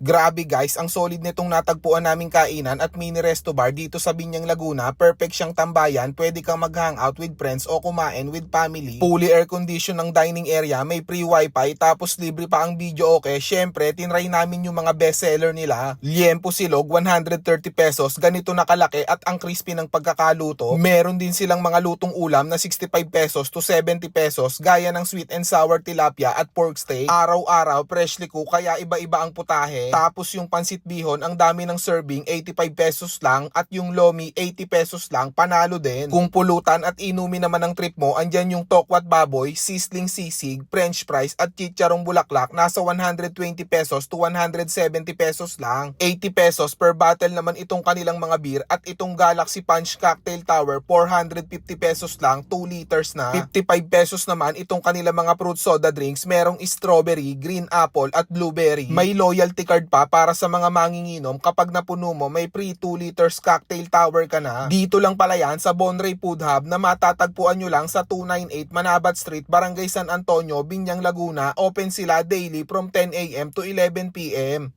Grabe guys, ang solid nitong natagpuan naming kainan at mini resto bar dito sa Binyang Laguna. Perfect siyang tambayan, pwede kang mag-hangout with friends o kumain with family. Fully air condition ng dining area, may free wifi, tapos libre pa ang video okay. Syempre, tinry namin yung mga best seller nila. Liempo silog, 130 pesos, ganito nakalaki at ang crispy ng pagkakaluto. Meron din silang mga lutong ulam na 65 pesos to 70 pesos, gaya ng sweet and sour tilapia at pork steak. Araw-araw, freshly cook, kaya iba-iba ang putahe. Tapos yung pansit bihon, ang dami ng serving, 85 pesos lang. At yung lomi, 80 pesos lang, panalo din. Kung pulutan at inumin naman ang trip mo, andyan yung tokwat baboy, sizzling sisig, french fries at chicharong bulaklak, nasa 120 pesos to 170 pesos lang. 80 pesos per bottle naman itong kanilang mga beer at itong Galaxy Punch Cocktail Tower, 450 pesos lang, 2 liters na. 55 pesos naman itong kanilang mga fruit soda drinks, merong strawberry, green apple at blueberry. May loyalty card pa para sa mga manginginom kapag napuno mo may free 2 liters cocktail tower ka na. Dito lang pala yan sa Bonray Food Hub na matatagpuan nyo lang sa 298 Manabat Street, Barangay San Antonio, Binyang Laguna. Open sila daily from 10am to 11pm.